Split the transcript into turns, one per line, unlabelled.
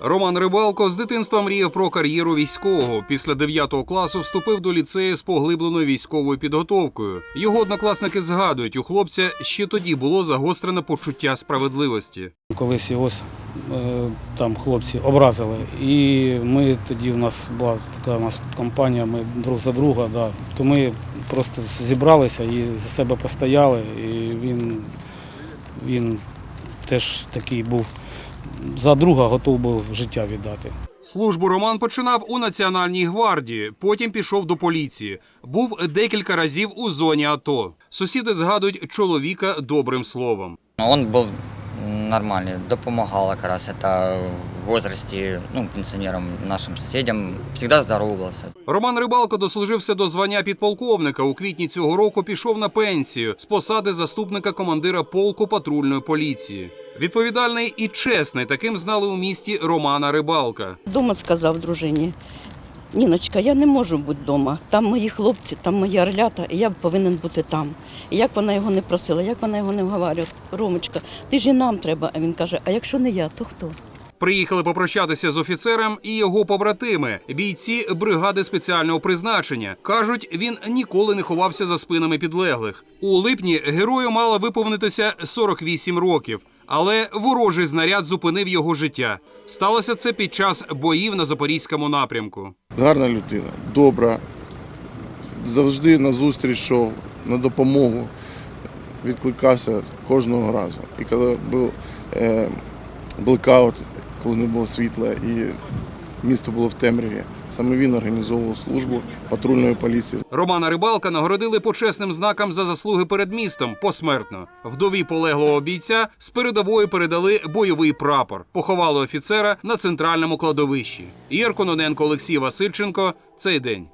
Роман Рибалко з дитинства мріяв про кар'єру військового. Після 9 класу вступив до ліцею з поглибленою військовою підготовкою. Його однокласники згадують, у хлопця ще тоді було загострене почуття справедливості.
Колись його е, там хлопці образили. І ми тоді в нас була така у нас компанія, ми друг за друга, да. то ми просто зібралися і за себе постояли. І він, він теж такий був за друга готов був життя віддати.
Службу Роман починав у Національній гвардії, потім пішов до поліції. Був декілька разів у зоні АТО. Сусіди згадують чоловіка добрим словом.
Он был нормальный, допомагал как раз это в возрасте, ну, пенсионерам, нашим соседям, всегда здоровался.
Роман Рибалко дослужився до звання підполковника. У квітні цього року пішов на пенсію з посади заступника командира полку патрульної поліції. Відповідальний і чесний таким знали у місті Романа Рибалка.
Дома сказав дружині: Ніночка, я не можу бути вдома. Там мої хлопці, там мої орлята, і я повинен бути там. І як вона його не просила, як вона його не вговорювала, Ромочка, ти ж і нам треба. А він каже: А якщо не я, то хто?
Приїхали попрощатися з офіцером і його побратими, бійці бригади спеціального призначення. кажуть, він ніколи не ховався за спинами підлеглих. У липні герою мало виповнитися 48 років, але ворожий знаряд зупинив його життя. Сталося це під час боїв на запорізькому напрямку.
Гарна людина, добра, завжди на зустріч йшов, на допомогу, відкликався кожного разу. І коли був е, блекаут, коли не було світла і місто було в темряві, саме він організовував службу патрульної поліції.
Романа Рибалка нагородили почесним знаком за заслуги перед містом посмертно. Вдові полеглого бійця з передової передали бойовий прапор. Поховали офіцера на центральному кладовищі. Єркононенко Олексій Васильченко. Цей день.